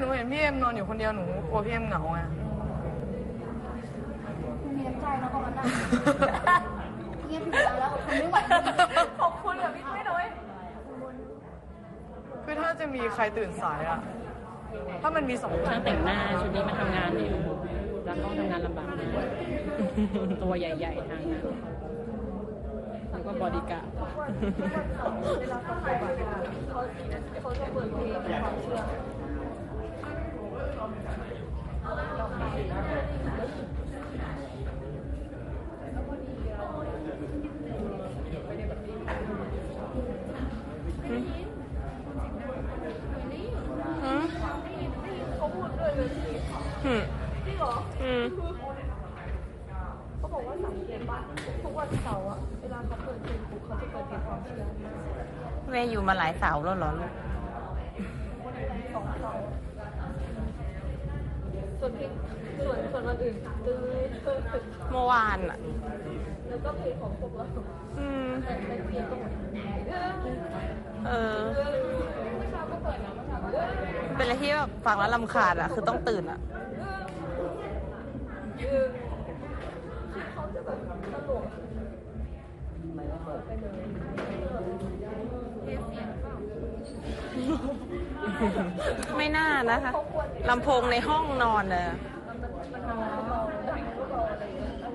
หนูเห็นพี่เอ็มนอนอยู่คนเดียวหนูกลัวพี่เอ็มเหงาไงมีน้ำใจแล้วก็มานั่งเงียบอยู่แล้วทนไม่ไหวขอบคุณกับพี่ตุ้ยน้อยคือถ้าจะมีใครตื่นสายอะถ้ามันมีสองคช่านงแต่งหน้าชุดนี้มาทำงานเนี่ยรักต้องทำงานลำบากนะตัวใหญ่ๆทางนั้นแล้วก็บอดี้การ์ดเวลาเขาไปบ้านเขาเขาจะเปิดเพลงเป็นความเชื่อ อืมเขาพูดด้วยเลยอืมจริงเหรออืมเขาบอกว่าสังเกตว่าทุกวันเสาร์อะเวลาเขาเปิดเพลงปุ๊บเขาจะเปิดเพลงความเชื่อเวย์อยู่มาหลายเสาแล้วเหรอลูก ส่วนเพลงส่วนส่วนวันอื่นตื้อตื้อตื้อเมื่อวานอะ แล้วก็เพลงของพวกเราอืม แต่เป็นเพลงตรงไหนเออเออเออ เมื่อเช้าก็เปิดนะเมื่อเช้าก็เปิดเป็นอะไรที่แบบฟังแล้วลำคาญอะ คือต้องตื่นอะ เออคือเขาจะแบบตลกไม่ก็เปิดไปเลยเสียงเปล่า ไม่น่านะคะลำโพงในห้องนอนเลยมันมันทำให้เราดังพวกเราอะไรอย่างเงี้ยต้อง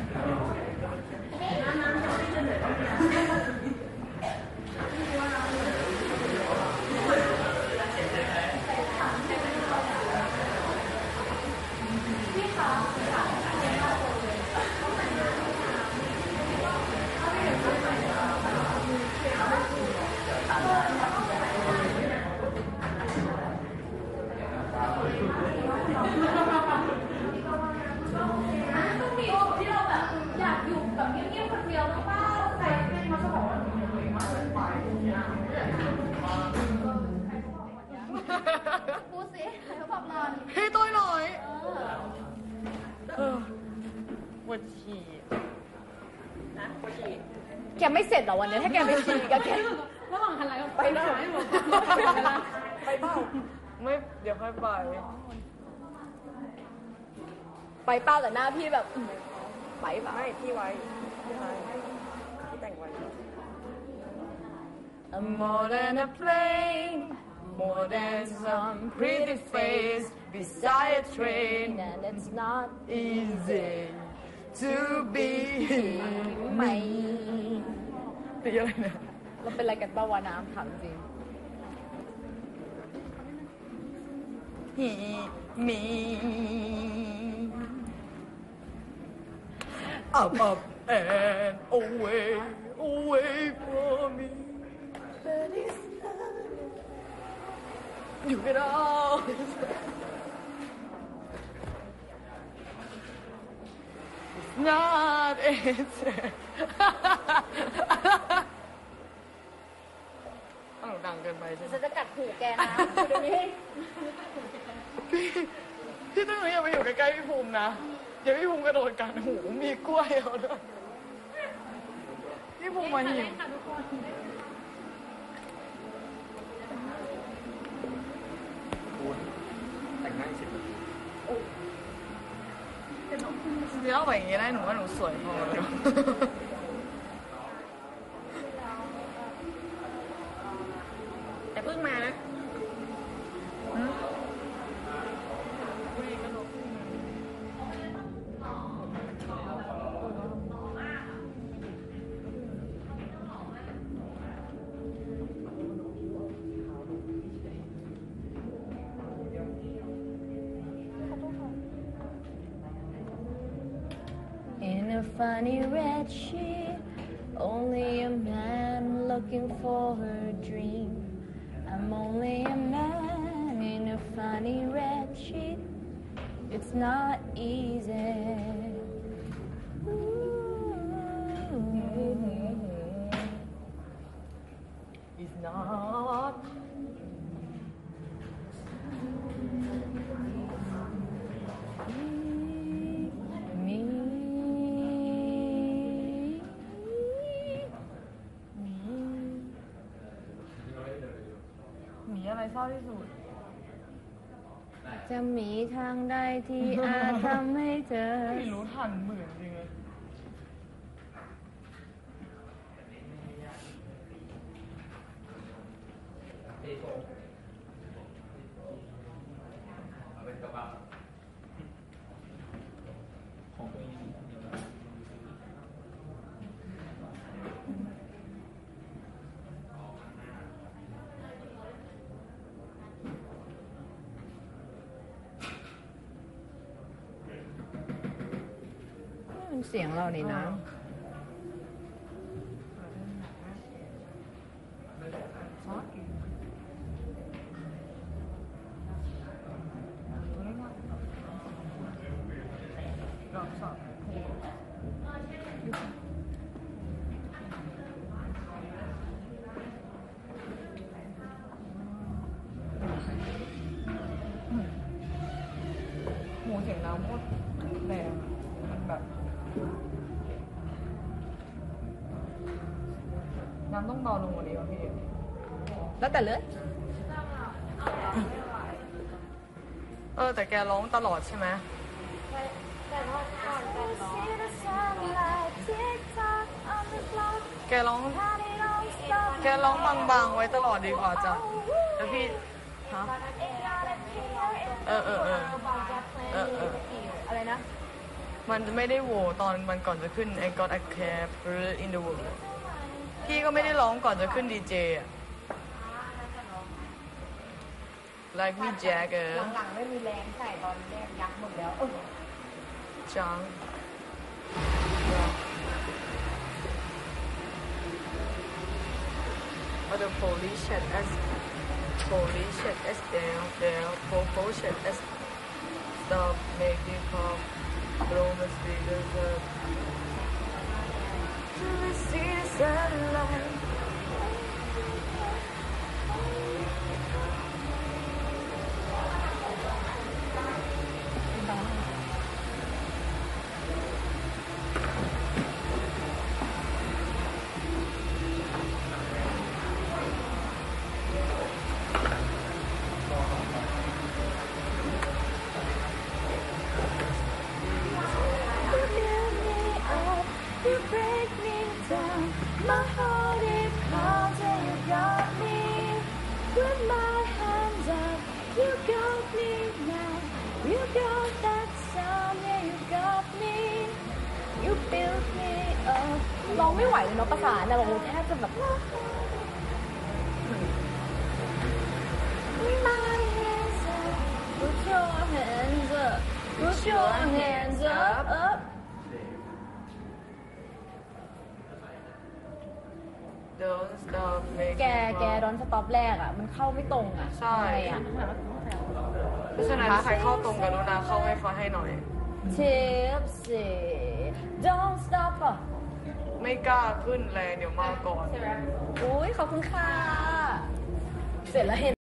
ปวดฉี่แกไม่เสร็จเหรอวันนี้ถ้าแกไปฉี่กับแก ระหว่างหันหลังไปได้ไหมไปเปล่าไม่เดี๋ยวค่อยไปไปเป้าแต่หน้าพี่แบบอืมไปเปล่า ไม่พี่ไว้พี่ไว้พี่แต่งไว้ I'm more than a plane more than some pretty face beside a train and it's not easy to be ไม่ตีอะไรเนี่ย เราเป็นอะไรกันบ้าวะน้ำถามจริง he me up up and away away from me that is not you get out it's not it เอาหนูดางเกินไปใช่ไหมฉันจะกัดหูแกนะดูเดี๋ยวนี้พี่พี่ตุ้ยอย่าไปอยู่ใกล้ๆพี่ภูมินะเดี๋ยวพี่ภูมิกระโดดกัดหูมีกล้วยเอาด้วยพี่ภูมิมาหิวแต่งหน้าอีกสิบนาที เดี๋ยวเอาไป funny red sheet, only a man looking for a dream. I'm only a man in a funny red sheet. It's not easy. Ooh. It's not เศร้าที่สุด จะมีทางใดที่อาจทำให้เธอ ไม่รู้ทันเหมือนจริงเลย ของตัวเอง มัน เสียงเรานี่นะหมูเสียงน้ำโคตรแรงมันแบบ น้ำต้องเบาลงกว่านี้ป่ะพี่ แล้วแต่เลย เออ แต่แกร้องตลอดใช่ไหมแต่พอก่อนแต่ร้องแกร้อง แกร้องบางๆไว้ตลอดดีกว่าจ้ะแล้วพี่ฮะเออเออเออเออเอออะไรนะ มันจะไม่ได้โหวตอนมันก่อนจะขึ้น I got a cab in the world พี่ก็ไม่ได้ร้องก่อนจะขึ้นดีเจอะ like me Jagger หลังๆไม่มีแรงใส่ตอนแรกยักษ์หมดแล้วเออ จัง But the police check as police check as down down police check as stop make you come blow the speakers up to the see the sunlight ร้องไม่ไหวเลยเนาะประสานแต่เราแทบจะแบบ Put your hands up Put your hands up up don't stop make แก you แก come ดอนสต็อปแรกอะ มันเข้าไม่ตรงอะใช่ ทำไมอะเพราะฉะนั้นใครเข้าตรงกรุณาเข้าให้ฟ้าให้หน่อย Tipsy Don't stop อะไม่กล้าขึ้นแรงเดี๋ยวมาก่อน อุ้ยขอบคุณค่ะ เสร็จแล้วเห็น